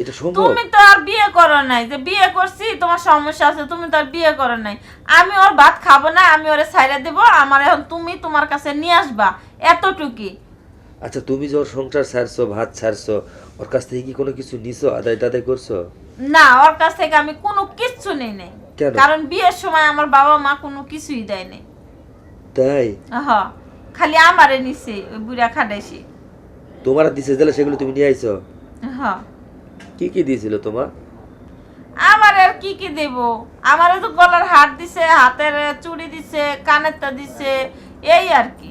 এটা সম্ভব? তুমি তো আর বিয়ে করো নাই যে বিয়ে করছি তোমার সমস্যা আছে তুমি তো আর বিয়ে করো নাই। আমি ওর ভাত খাব না আমি ওরে ছাইড়া দেব আমার এখন তুমি তোমার কাছে নিয়ে আসবা এতটুকি। আচ্ছা তুমি যে ওর সংসার ছাড়ছো ভাত ছাড়ছো ওর কাছ থেকে কি কোনো কিছু নিছো আদায় টাদায় করছ? না ওর কাছ থেকে আমি কোনো কিচ্ছু নেই নাই। কারণ বিয়ের সময় আমার বাবা মা কোনো কিছুই দেয় নাই। তাই? হ খালি আমারে নিছে ওই বুড়া খাটাইছি। তোমার দিছে দিলে সেগুলো তুমি নিয়ে আইছো? হ। কি কি দিয়েছিল তোমার আমার আর কি কি দেব? আমারও তো গলার হার দিছে হাতের চুড়ি দিছে কানেরটা দিছে এই আর কি।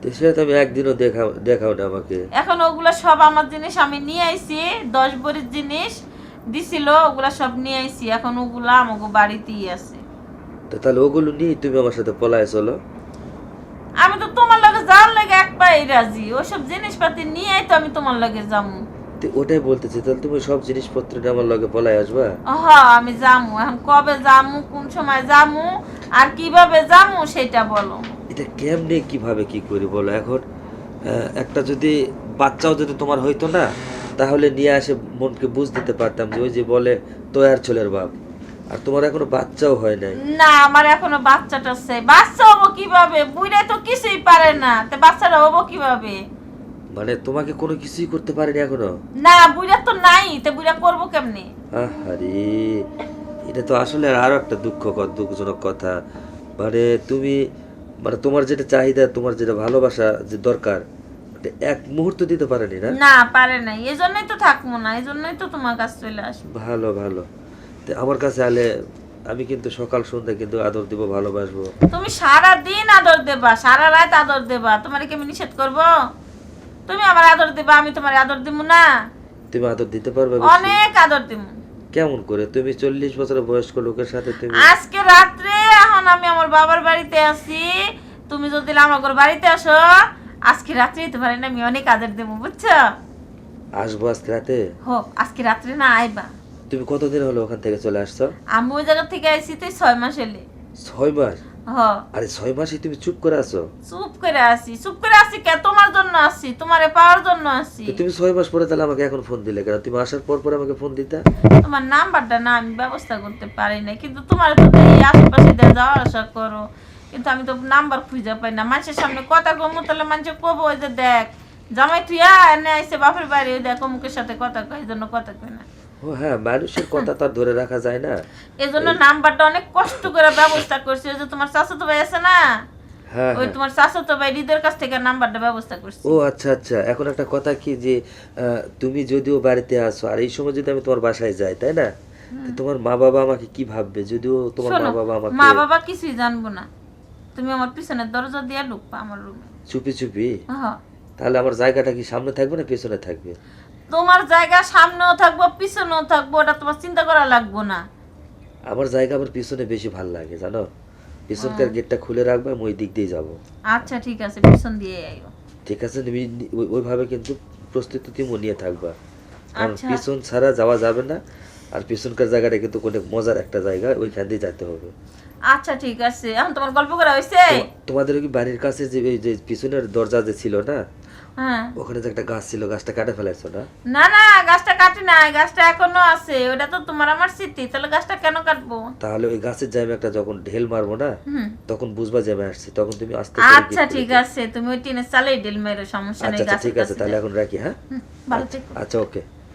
তো সেটা তো একদিনও দেখাও দেখাও না আমাকে। এখন ওগুলা সব আমার জিনিস আমি নিয়ে আইছি দশ ভরির জিনিস দিছিল ওগুলা সব নিয়ে আইছি এখন ওগুলা আমাকে বাড়িতেই আছে। তো তাহলে ওগুলো নিয়ে তুমি আমার সাথে পলায় চলো। আমি তো তোমার লগে যাওয়ার লাগে একবারই রাজি ওসব জিনিসপাতি নিয়ে নিয়েই তো আমি তোমার লগে যাব। তো ওটাই বলতেছি তাহলে তুমি সব জিনিসপত্র আমার লগে পলাই আসবা? হ আমি যামু এখন কবে যামু কোন সময় যামু আর কীভাবে যামু সেটা বলো। এটা কেমনে কীভাবে কি করি বলো? এখন একটা যদি বাচ্চাও যদি তোমার হইতো না তাহলে নিয়ে আসে মনকে বুঝ দিতে পারতাম যে ওই যে বলে তয়ার ছেলের বাপ। আর তোমার এখনও বাচ্চাও হয় নাই। না আমার এখনও বাচ্চাটা চাই বাচ্চা হব কীভাবে? বুড়ে তো কিছুই পারে না। তে বাচ্চাটা হব কীভাবে? মানে তোমাকে কোনো কিছুই করতে পারেনি এখনও? না বুড়া তো নাই তে বুড়া করব কেমনি? আহারে এটা তো আসলে আরও একটা দুঃখ দুঃখজনক কথা। মানে তুমি মানে তোমার যেটা চাহিদা তোমার যেটা ভালোবাসা যে দরকার এক মুহূর্ত দিতে পারেনি না? না পারে নাই। এই জন্যই তো থাকব না এই জন্যই তো তোমার কাছে চলে আসব। ভালো ভালো। তো আমার কাছে আলে আমি কিন্তু সকাল সন্ধ্যা কিন্তু আদর দিব ভালোবাসবো। তুমি সারা দিন আদর দেবা সারা রাত আদর দেবা। তোমার কি আমি নিষেধ করব? তুমি আমার আদর দেবা আমি তোমার আদর দিব না। তুমি আদর দিতে পারবে অনেক আদর দিব কেমন করে? তুমি চল্লিশ বছরের বয়স্ক লোকের সাথে তুমি আজকে রাত্রে এখন আমি আমার বাবার বাড়িতে আছি। তুমি যদি আমার বাড়িতে আসো আজকে রাত্রে তো পারি না আমি অনেক আদর দেবো বুঝছ? আসব আজকে রাতে? হো আজকে রাত্রে না আইবা। তুমি কতদিন হলো ওখান থেকে চলে আসছো? আমি ওই জায়গা থেকে আইছি তুই ছয় মাস এলে ছয় মাস? আরে ছয় মাসে তুমি চুপ করে আছো? চুপ করে আসি চুপ করে আসি কে? তোমার জন্য আসি তোমারে পাওয়ার জন্য আসি তুমি ছয় মাস পরে তাহলে আমাকে এখন ফোন দিলে কেন? তুমি আসার পর পর আমাকে ফোন দিতা? তোমার নাম্বারটা না আমি ব্যবস্থা করতে পারি না কিন্তু তোমার তো এই আশেপাশে দিয়ে যাওয়া আসা করো। কিন্তু আমি তো নাম্বার খুঁজে পাই না। মানুষের সামনে কথা কমু তাহলে মানুষ কবো যে দেখ। জামাই তুইয়া এনে আইসে বাপের বাড়ি ওই দেখ সাথে কথা কয় জন্য কথা কই না। ও হ্যাঁ মানুষের কথা তো আর ধরে রাখা যায় না। এই নাম্বারটা অনেক কষ্ট করে ব্যবস্থা করছি যে তোমার চাচাতো ভাই আছে না? হ্যাঁ ওই হ্যাঁ। তোমার চাচাতো ভাই হৃদয়ের কাছ থেকে নাম্বারটা ব্যবস্থা করছি। ও আচ্ছা আচ্ছা। এখন একটা কথা কি যে তুমি যদিও বাড়িতে আসো আর এই সময় যদি আমি তোমার বাসায় যাই তাই না? তোমার মা বাবা আমাকে কি ভাববে? যদিও তোমার মা বাবা আমাকে মা বাবা কিছুই জানব না। তুমি আমার পিছনে দরজা দিয়ে ঢুকবা আমার রুমে চুপি চুপি? হ্যাঁ। তাহলে আমার জায়গাটা কি সামনে থাকবে না পেছনে থাকবে? তোমার জায়গা সামনেও থাকব পিছনেও থাকব ওটা তোমার চিন্তা করা লাগবো না। আমার জায়গা আমার পিছনে বেশি ভালো লাগে জানো? পিছনকার হ্যাঁ। গেটটা খুলে রাখবে আমি ওই দিক দিয়ে যাব। আচ্ছা ঠিক আছে পিছন দিয়ে আইও। ঠিক আছে তুমি ওইভাবে কিন্তু প্রস্তুতি তুমি নিয়ে থাকবা। কারণ আচ্ছা। পিছন ছাড়া যাওয়া যাবে না আর পিছনকার জায়গাটা কিন্তু অনেক মজার একটা জায়গা ওইখান দিয়ে যেতে হবে। আচ্ছা ঠিক আছে। এখন তোমার গল্প করা হয়েছে তোমাদের কি বাড়ির কাছে যে যে পিছনের দরজা যে ছিল না? হ্যাঁ। ওখানে যে একটা গাছ ছিল গাছটা কাটে ফেলাইছো না? না না গাছটা কাটি নাই গাছটা এখনও আছে। ওটা তো তোমার আমার স্মৃতি তাহলে গাছটা কেন কাটবো? তাহলে ওই গাছের জায়গা একটা যখন ঢেল মারবো না তখন বুঝবা যে আমি আসছি তখন তুমি আস্তে আচ্ছা ঠিক আছে তুমি ওই টিনের চালেই ডিল মেরো সমস্যা নেই আচ্ছা আচ্ছা ঠিক আছে তাহলে এখন রাখি হ্যাঁ? ভালো থেকো। আচ্ছা ওকে।